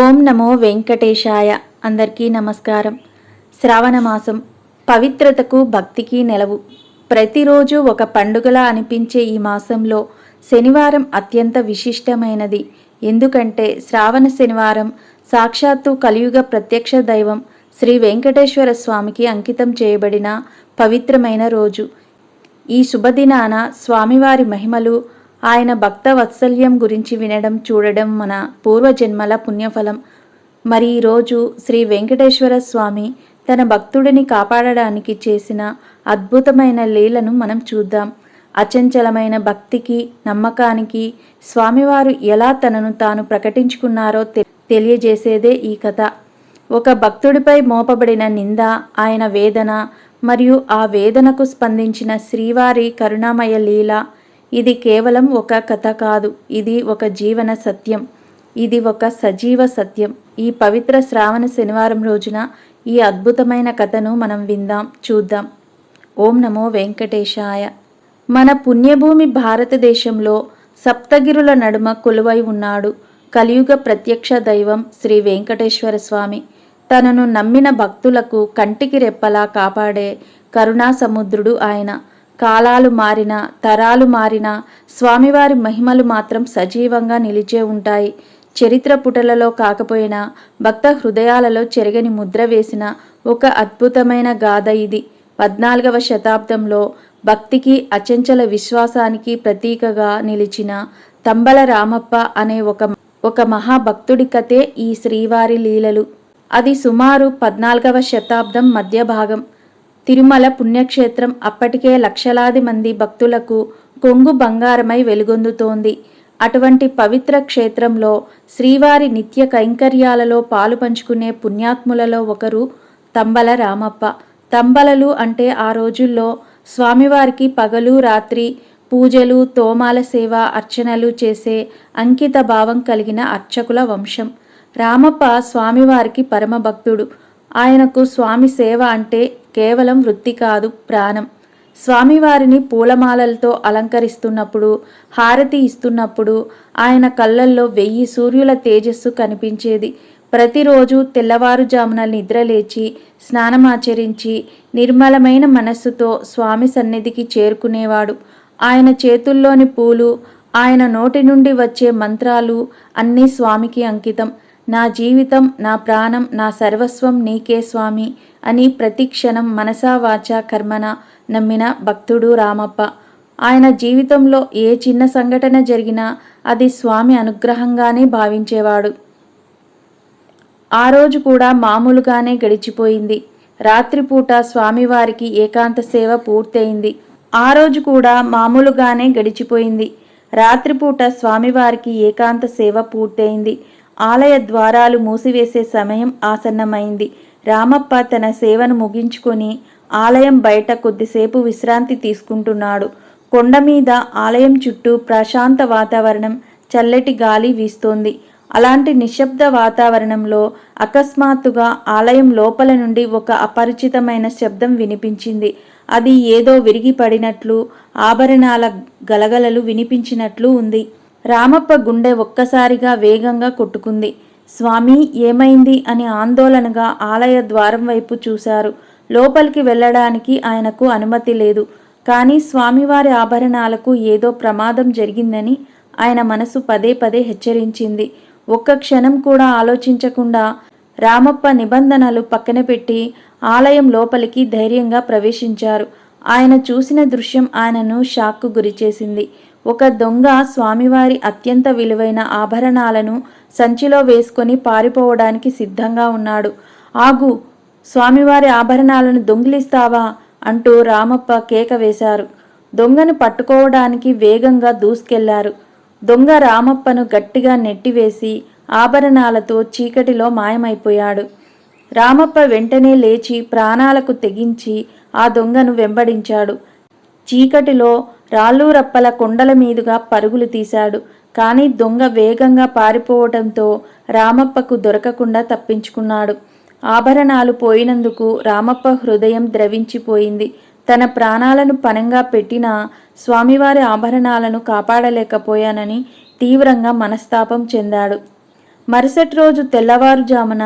ఓం నమో వెంకటేశాయ. అందరికీ నమస్కారం. శ్రావణ మాసం పవిత్రతకు భక్తికి నెలవు. ప్రతిరోజు ఒక పండుగలా అనిపించే ఈ మాసంలో శనివారం అత్యంత విశిష్టమైనది. ఎందుకంటే శ్రావణ శనివారం సాక్షాత్తు కలియుగ ప్రత్యక్ష దైవం శ్రీ వెంకటేశ్వర స్వామికి అంకితం చేయబడిన పవిత్రమైన రోజు. ఈ శుభదినాన స్వామివారి మహిమలు ఆయన భక్త వత్సల్యం గురించి వినడం చూడడం మన పూర్వజన్మల పుణ్యఫలం. మరి ఈరోజు శ్రీ వెంకటేశ్వర స్వామి తన భక్తుడిని కాపాడడానికి చేసిన అద్భుతమైన లీలను మనం చూద్దాం. అచంచలమైన భక్తికి నమ్మకానికి స్వామివారు ఎలా తనను తాను ప్రకటించుకున్నారో తె- తెలియజేసేదే ఈ కథ. ఒక భక్తుడిపై మోపబడిన నింద ఆయన వేదన మరియు ఆ వేదనకు స్పందించిన శ్రీవారి కరుణామయ లీల ఇది కేవలం ఒక కథ కాదు. ఇది ఒక జీవన సత్యం. ఇది ఒక సజీవ సత్యం. ఈ పవిత్ర శ్రావణ శనివారం రోజున ఈ అద్భుతమైన కథను మనం విందాం చూద్దాం. ఓం నమో వెంకటేశాయ. మన పుణ్యభూమి భారతదేశంలో సప్తగిరుల నడుమ కొలువై ఉన్నాడు కలియుగ ప్రత్యక్ష దైవం శ్రీ వెంకటేశ్వర స్వామి. తనను నమ్మిన భక్తులకు కంటికి రెప్పలా కాపాడే కరుణా సముద్రుడు ఆయన. కాలాలు మారినా తరాలు మారినా స్వామివారి మహిమలు మాత్రం సజీవంగా నిలిచే ఉంటాయి. చరిత్ర పుటలలో కాకపోయినా భక్త హృదయాలలో చెరగని ముద్ర వేసిన ఒక అద్భుతమైన గాథ ఇది. పద్నాలుగవ శతాబ్దంలో భక్తికి అచంచల విశ్వాసానికి ప్రతీకగా నిలిచిన తంబల రామప్ప అనే ఒక ఒక మహాభక్తుడి కథే ఈ శ్రీవారి లీలలు. అది సుమారు పద్నాలుగవ శతాబ్దం మధ్య భాగం. తిరుమల పుణ్యక్షేత్రం అప్పటికే లక్షలాది మంది భక్తులకు కొంగు బంగారమై వెలుగొందుతోంది. అటువంటి పవిత్ర క్షేత్రంలో శ్రీవారి నిత్య కైంకర్యాలలో పాలు పంచుకునే పుణ్యాత్ములలో ఒకరు తంబల రామప్ప. తంబలలు అంటే ఆ రోజుల్లో స్వామివారికి పగలు రాత్రి పూజలు తోమాల సేవ అర్చనలు చేసే అంకిత భావం కలిగిన అర్చకుల వంశం. రామప్ప స్వామివారికి పరమభక్తుడు. ఆయనకు స్వామి సేవ అంటే కేవలం వృత్తి కాదు ప్రాణం. స్వామివారిని పూలమాలలతో అలంకరిస్తున్నప్పుడు హారతి ఇస్తున్నప్పుడు ఆయన కళ్ళల్లో వెయ్యి సూర్యుల తేజస్సు కనిపించేది. ప్రతిరోజు తెల్లవారుజామున నిద్రలేచి స్నానమాచరించి నిర్మలమైన మనస్సుతో స్వామి సన్నిధికి చేరుకునేవాడు. ఆయన చేతుల్లోని పూలు ఆయన నోటి నుండి వచ్చే మంత్రాలు అన్నీ స్వామికి అంకితం. నా జీవితం నా ప్రాణం నా సర్వస్వం నీకే స్వామి అని ప్రతిక్షణం మనసా వాచా కర్మన నమ్మిన భక్తుడు రామప్ప. ఆయన జీవితంలో ఏ చిన్న సంఘటన జరిగినా అది స్వామి అనుగ్రహంగానే భావించేవాడు. ఆ రోజు కూడా మామూలుగానే గడిచిపోయింది. రాత్రిపూట స్వామివారికి ఏకాంత సేవ పూర్తయింది. ఆ రోజు కూడా మామూలుగానే గడిచిపోయింది. రాత్రిపూట స్వామివారికి ఏకాంత సేవ పూర్తయింది. ఆలయ ద్వారాలు మూసివేసే సమయం ఆసన్నమైంది. రామప్ప తన సేవను ముగించుకొని ఆలయం బయట కొద్దిసేపు విశ్రాంతి తీసుకుంటున్నాడు. కొండ మీద ఆలయం చుట్టూ ప్రశాంత వాతావరణం చల్లటి గాలి వీస్తోంది. అలాంటి నిశ్శబ్ద వాతావరణంలో అకస్మాత్తుగా ఆలయం లోపల నుండి ఒక అపరిచితమైన శబ్దం వినిపించింది. అది ఏదో విరిగిపడినట్లు ఆభరణాల గలగలలు వినిపించినట్లు ఉంది. రామప్ప గుండె ఒక్కసారిగా వేగంగా కొట్టుకుంది. స్వామి ఏమైంది? అని ఆందోళనగా ఆలయ ద్వారం వైపు చూశారు. లోపలికి వెళ్ళడానికి ఆయనకు అనుమతి లేదు. కానీ స్వామివారి ఆభరణాలకు ఏదో ప్రమాదం జరిగిందని ఆయన మనసు పదే పదే హెచ్చరించింది. ఒక్క క్షణం కూడా ఆలోచించకుండా రామప్ప నిబంధనలు పక్కన పెట్టి ఆలయం లోపలికి ధైర్యంగా ప్రవేశించారు. ఆయన చూసిన దృశ్యం ఆయనను షాక్కు గురిచేసింది. ఒక దొంగ స్వామివారి అత్యంత విలువైన ఆభరణాలను సంచిలో వేసుకొని పారిపోవడానికి సిద్ధంగా ఉన్నాడు. ఆగు స్వామివారి ఆభరణాలను దొంగిలిస్తావా అంటూ రామప్ప కేక వేశారు. దొంగను పట్టుకోవడానికి వేగంగా దూసుకెళ్ళారు. దొంగ రామప్పను గట్టిగా నెట్టివేసి ఆభరణాలతో చీకటిలో మాయమైపోయాడు. రామప్ప వెంటనే లేచి ప్రాణాలకు తెగించి ఆ దొంగను వెంబడించాడు. చీకటిలో రాళ్ళు రప్పల కొండల మీదుగా పరుగులు తీశాడు. కానీ దొంగ వేగంగా పారిపోవడంతో రామప్పకు దొరకకుండా తప్పించుకున్నాడు. ఆభరణాలు పోయినందుకు రామప్ప హృదయం ద్రవించిపోయింది. తన ప్రాణాలను పనంగా పెట్టినా స్వామివారి ఆభరణాలను కాపాడలేకపోయానని తీవ్రంగా మనస్తాపం చెందాడు. మరుసటి రోజు తెల్లవారుజామున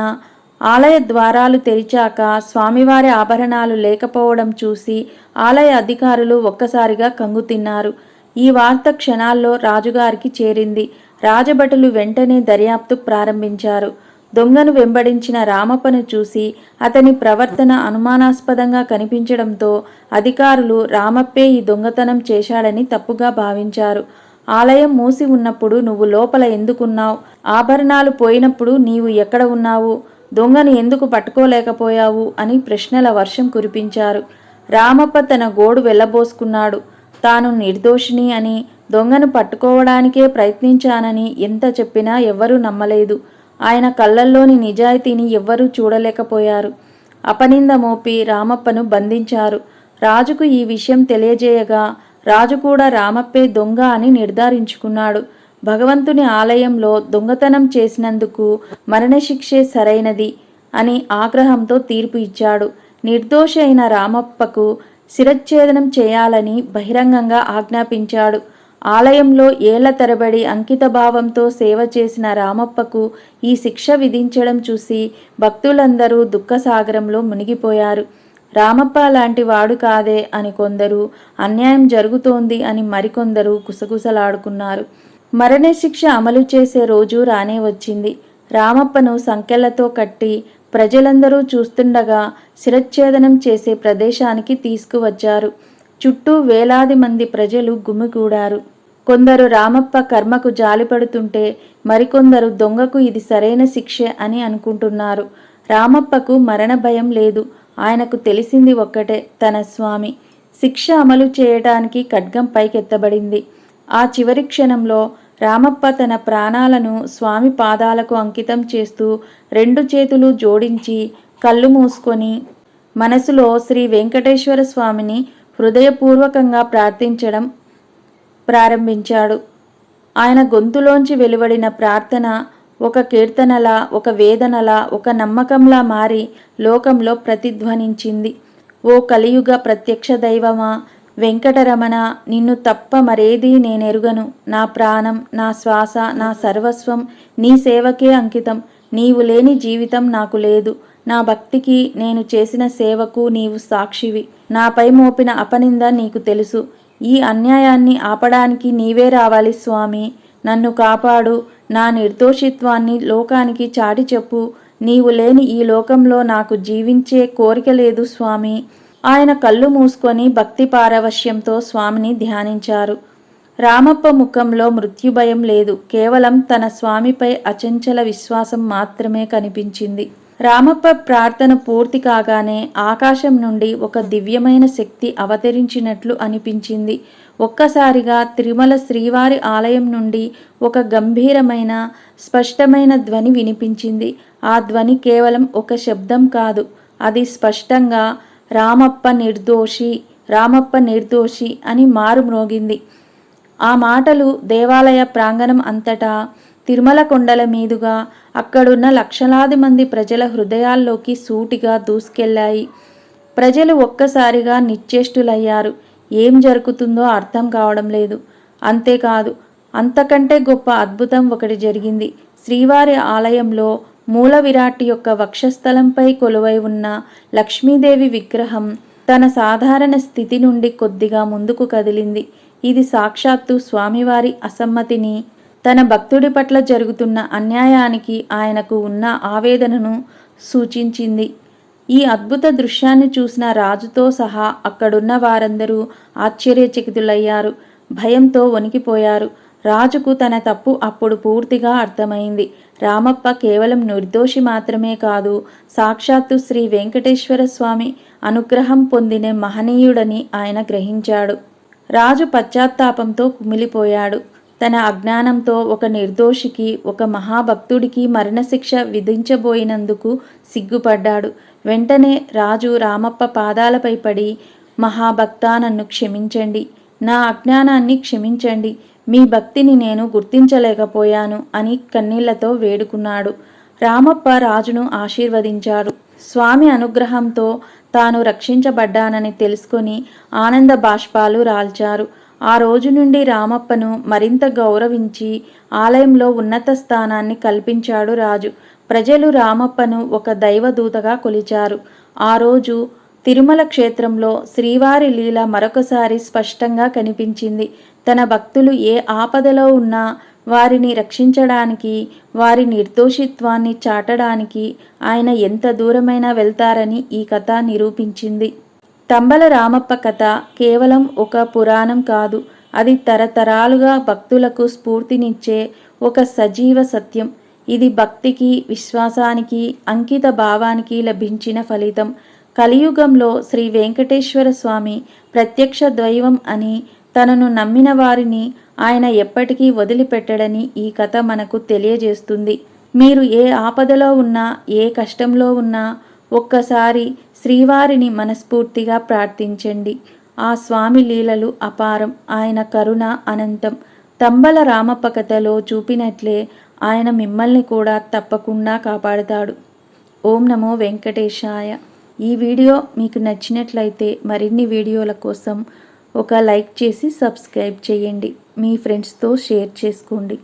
ఆలయ ద్వారాలు తెరిచాక స్వామివారి ఆభరణాలు లేకపోవడం చూసి ఆలయ అధికారులు ఒక్కసారిగా కంగుతిన్నారు ఈ వార్త క్షణాల్లో రాజుగారికి చేరింది. రాజభటులు వెంటనే దర్యాప్తు ప్రారంభించారు. దొంగను వెంబడించిన రామప్పను చూసి అతని ప్రవర్తన అనుమానాస్పదంగా కనిపించడంతో అధికారులు రామప్పే ఈ దొంగతనం చేశాడని తప్పుగా భావించారు. ఆలయం మూసి ఉన్నప్పుడు నువ్వు లోపల ఎందుకున్నావు? ఆభరణాలు పోయినప్పుడు నీవు ఎక్కడ ఉన్నావు? దొంగను ఎందుకు పట్టుకోలేకపోయావు అని ప్రశ్నల వర్షం కురిపించారు. రామప్ప తన గోడు వెళ్ళబోసుకున్నాడు. తాను నిర్దోషిని అని దొంగను పట్టుకోవడానికే ప్రయత్నించానని ఎంత చెప్పినా ఎవ్వరూ నమ్మలేదు. ఆయన కళ్ళల్లోని నిజాయితీని ఎవ్వరూ చూడలేకపోయారు. అపనింద మోపి రామప్పను బంధించారు. రాజుకు ఈ విషయం తెలియజేయగా రాజు కూడా రామప్పే దొంగ అని నిర్ధారించుకున్నాడు. భగవంతుని ఆలయంలో దొంగతనం చేసినందుకు మరణశిక్షే సరైనది అని ఆగ్రహంతో తీర్పు ఇచ్చాడు. నిర్దోషి అయిన రామప్పకు శిరచ్ఛేదనం చేయాలని బహిరంగంగా ఆజ్ఞాపించాడు. ఆలయంలో ఏళ్ళ తరబడి అంకితభావంతో సేవ చేసిన రామప్పకు ఈ శిక్ష విధించడం చూసి భక్తులందరూ దుఃఖసాగరంలో మునిగిపోయారు. రామప్ప లాంటి వాడు కాదే అని కొందరు అన్యాయం జరుగుతోంది అని మరికొందరు గుసగుసలాడుకున్నారు. మరణశిక్ష అమలు చేసే రోజు రానే వచ్చింది. రామప్పను సంకెళ్ళతో కట్టి ప్రజలందరూ చూస్తుండగా శిరచ్ఛేదనం చేసే ప్రదేశానికి తీసుకువచ్చారు. చుట్టూ వేలాది మంది ప్రజలు గుమిగూడారు. కొందరు రామప్ప కర్మకు జాలిపడుతుంటే మరికొందరు దొంగకు ఇది సరైన శిక్షే అని అనుకుంటున్నారు. రామప్పకు మరణ భయం లేదు. ఆయనకు తెలిసింది ఒక్కటే తన స్వామి. శిక్ష అమలు చేయటానికి ఖడ్గం పైకెత్తబడింది. ఆ చివరి క్షణంలో రామప్ప తన ప్రాణాలను స్వామి పాదాలకు అంకితం చేస్తూ రెండు చేతులు జోడించి కళ్ళు మూసుకొని మనసులో శ్రీ వెంకటేశ్వర స్వామిని హృదయపూర్వకంగా ప్రార్థించడం ప్రారంభించాడు. ఆయన గొంతులోంచి వెలువడిన ప్రార్థన ఒక కీర్తనలా ఒక వేదనలా ఒక నమ్మకంలా మారి లోకంలో ప్రతిధ్వనించింది. ఓ కలియుగ ప్రత్యక్ష దైవమా వెంకటరమణ నిన్ను తప్ప మరేదీ నేనెరుగను. నా ప్రాణం నా శ్వాస నా సర్వస్వం నీ సేవకే అంకితం. నీవు లేని జీవితం నాకు లేదు. నా భక్తికి నేను చేసిన సేవకు నీవు సాక్షివి. నాపై మోపిన అపనింద నీకు తెలుసు. ఈ అన్యాయాన్ని ఆపడానికి నీవే రావాలి స్వామి. నన్ను కాపాడు. నా నిర్దోషిత్వాన్ని లోకానికి చాటి చెప్పు నీవు లేని ఈ లోకంలో నాకు జీవించే కోరిక లేదు స్వామి. ఆయన కళ్ళు మూసుకొని భక్తి పారవశ్యంతో స్వామిని ధ్యానించారు. రామప్ప ముఖంలో మృత్యుభయం లేదు. కేవలం తన స్వామిపై అచంచల విశ్వాసం మాత్రమే కనిపించింది. రామప్ప ప్రార్థన పూర్తి కాగానే ఆకాశం నుండి ఒక దివ్యమైన శక్తి అవతరించినట్లు అనిపించింది. ఒక్కసారిగా తిరుమల శ్రీవారి ఆలయం నుండి ఒక గంభీరమైన స్పష్టమైన ధ్వని వినిపించింది. ఆ ధ్వని కేవలం ఒక శబ్దం కాదు. అది స్పష్టంగా రామప్ప నిర్దోషి రామప్ప నిర్దోషి అని మారుమ్రోగింది ఆ మాటలు దేవాలయ ప్రాంగణం అంతటా తిరుమల కొండల మీదుగా అక్కడున్న లక్షలాది మంది ప్రజల హృదయాల్లోకి సూటిగా దూసుకెళ్ళాయి ప్రజలు ఒక్కసారిగా నిశ్చేష్టులయ్యారు. ఏం జరుగుతుందో అర్థం కావడం లేదు. అంతేకాదు అంతకంటే గొప్ప అద్భుతం ఒకటి జరిగింది. శ్రీవారి ఆలయంలో మూల విరాట్ యొక్క వక్షస్థలంపై కొలువై ఉన్న లక్ష్మీదేవి విగ్రహం తన సాధారణ స్థితి నుండి కొద్దిగా ముందుకు కదిలింది. ఇది సాక్షాత్తు స్వామివారి అసమ్మతిని తన భక్తుడి పట్ల జరుగుతున్న అన్యాయానికి ఆయనకు ఉన్న ఆవేదనను సూచించింది. ఈ అద్భుత దృశ్యాన్ని చూసిన రాజుతో సహా అక్కడున్న వారందరూ ఆశ్చర్యచకితులయ్యారు. భయంతో వణికిపోయారు. రాజుకు తన తప్పు అప్పుడు పూర్తిగా అర్థమైంది. రామప్ప కేవలం నిర్దోషి మాత్రమే కాదు సాక్షాత్తు శ్రీ వెంకటేశ్వర స్వామి అనుగ్రహం పొందిన మహనీయుడని ఆయన గ్రహించాడు. రాజు పశ్చాత్తాపంతో కుమిలిపోయాడు. తన అజ్ఞానంతో ఒక నిర్దోషికి ఒక మహాభక్తుడికి మరణశిక్ష విధించబోయినందుకు సిగ్గుపడ్డాడు. వెంటనే రాజు రామప్ప పాదాలపై పడి మహాభక్తా నన్ను క్షమించండి. నా అజ్ఞానాన్ని క్షమించండి. మీ భక్తిని నేను గుర్తించలేకపోయాను అని కన్నీళ్ళతో వేడుకున్నాడు. రామప్ప రాజును ఆశీర్వదించాడు. స్వామి అనుగ్రహంతో తాను రక్షించబడ్డానని తెలుసుకొని ఆనంద బాష్పాలు రాల్చారు. ఆ రోజు నుండి రామప్పను మరింత గౌరవించి ఆలయంలో ఉన్నత స్థానాన్ని కల్పించాడు రాజు. ప్రజలు రామప్పను ఒక దైవదూతగా కొలిచారు. ఆ రోజు తిరుమల క్షేత్రంలో శ్రీవారి లీల మరొకసారి స్పష్టంగా కనిపించింది. తన భక్తులు ఏ ఆపదలో ఉన్నా వారిని రక్షించడానికి వారి నిర్దోషిత్వాన్ని చాటడానికి ఆయన ఎంత దూరమైనా వెళ్తారని ఈ కథ నిరూపించింది. తంబల రామప్ప కథ కేవలం ఒక పురాణం కాదు అది తరతరాలుగా భక్తులకు స్ఫూర్తినిచ్చే ఒక సజీవ సత్యం. ఇది భక్తికి విశ్వాసానికి అంకిత భావానికి లభించిన ఫలితం. కలియుగంలో శ్రీ వెంకటేశ్వర స్వామి ప్రత్యక్ష దైవం అని తనను నమ్మిన వారిని ఆయన ఎప్పటికీ వదిలిపెట్టడని ఈ కథ మనకు తెలియజేస్తుంది. మీరు ఏ ఆపదలో ఉన్నా ఏ కష్టంలో ఉన్నా ఒక్కసారి శ్రీవారిని మనస్ఫూర్తిగా ప్రార్థించండి. ఆ స్వామి లీలలు అపారం ఆయన కరుణ అనంతం. తంబల రామప్ప కథలో చూపినట్లే ఆయన మిమ్మల్ని కూడా తప్పకుండా కాపాడుతాడు. ఓం నమో వెంకటేశాయ. ఈ వీడియో మీకు నచ్చినట్లయితే మరిన్ని వీడియోల కోసం ఒక లైక్ చేసి సబ్స్క్రైబ్ చేయండి. మీ ఫ్రెండ్స్తో షేర్ చేసుకోండి.